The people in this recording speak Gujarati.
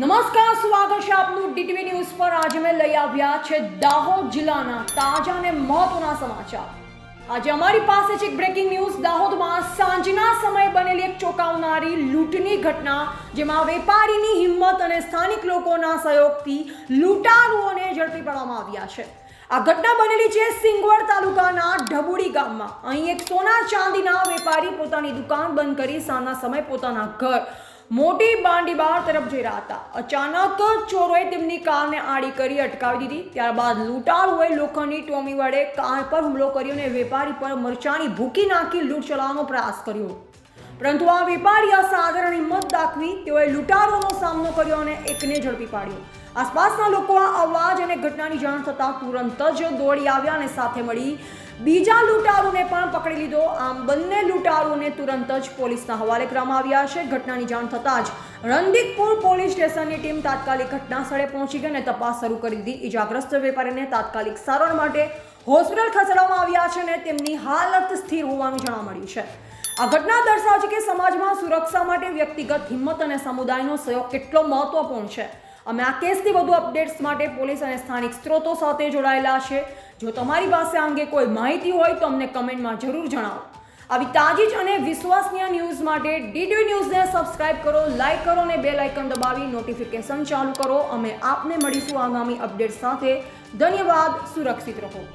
નમસ્કાર, સ્વાગત છે આપનું ડીટીવી ન્યૂઝ પર. આજે મેં લઈ આવ્યા છે દાહોદ જિલ્લાના તાજા અને મહત્વના સમાચાર. આજે અમારી પાસે છે એક બ્રેકિંગ ન્યૂઝ દાહોદમાં સાંજના સમયે બનેલી એક ચોંકાવનારી લૂંટની ઘટના, જેમાં વેપારીની હિંમત અને સ્થાનિક લોકોના સહયોગથી લૂંટારુઓને ઝડપી પાડવામાં આવ્યા છે. આ ઘટના બનેલી છે સિંગવડ તાલુકાના ઢબુડી ગામમાં. અહીં એક સોના ચાંદીના વેપારી પોતાની દુકાન બંધ કરી સાંજના સમય પોતાના ઘર મોટી બાંડીબાર તરફ જઈ રહ્યા હતા. અચાનક ચોરોએ તેમની કારને આડી કરી અટકાવી દીધી. ત્યારબાદ લૂંટારુઓએ લોખંડની ટોમી વડે કાર પર હુમલો કર્યો અને વેપારી પર મરચાણી ભૂકી નાખી લૂંટ ચલાવવાનો પ્રયાસ કર્યો. પરંતુ આ વેપારી અસાધારણ હિંમત દાખવી તેઓએ લૂંટારોનો સામનો કર્યો અને એકને ઝડપી પાડ્યો. આસપાસના લોકો આ અવાજ અને ઘટનાની જાણ થતાં તુરંત જ દોડી આવ્યા અને સાથે મળી બીજા લૂંટારોને પણ પકડી લીધો. આમ બંને લૂંટારોને તુરંત જ પોલીસના હવાલે કરવામાં આવ્યા છે. ઘટનાની જાણ થતાં જ રણદીકપુર પોલીસ સ્ટેશનની ટીમ તાત્કાલિક ઘટના સ્થળે પહોંચી ગઈ અને તપાસ શરૂ કરી દીધી. ઇજાગ્રસ્ત વેપારીને તાત્કાલિક સારવાર માટે હોસ્પિટલ ખસેડવામાં આવ્યા છે અને તેમની હાલત સ્થિર હોવાનું જાણવા મળ્યું છે. આ ઘટના દર્શાવે છે કે સમાજમાં સુરક્ષા માટે વ્યક્તિગત હિંમત અને સમુદાયનો સહયોગ કેટલો મહત્વપૂર્ણ છે. અમે આ કેસથી વધુ અપડેટ્સ માટે પોલીસ અને સ્થાનિક સ્ત્રોતો સાથે જોડાયેલા છે. જો તમારી પાસે અંગે કોઈ માહિતી હોય તો અમને કમેન્ટમાં જરૂર જણાવો. આવી તાજી જ અને વિશ્વસનીય ન્યૂઝ માટે ડીડી ન્યૂઝને સબસ્ક્રાઇબ કરો, લાઇક કરો અને બેલ આઇકન દબાવી નોટિફિકેશન ચાલુ કરો. અમે આપને મળીશું આગામી અપડેટ સાથે. ધન્યવાદ. સુરક્ષિત રહો.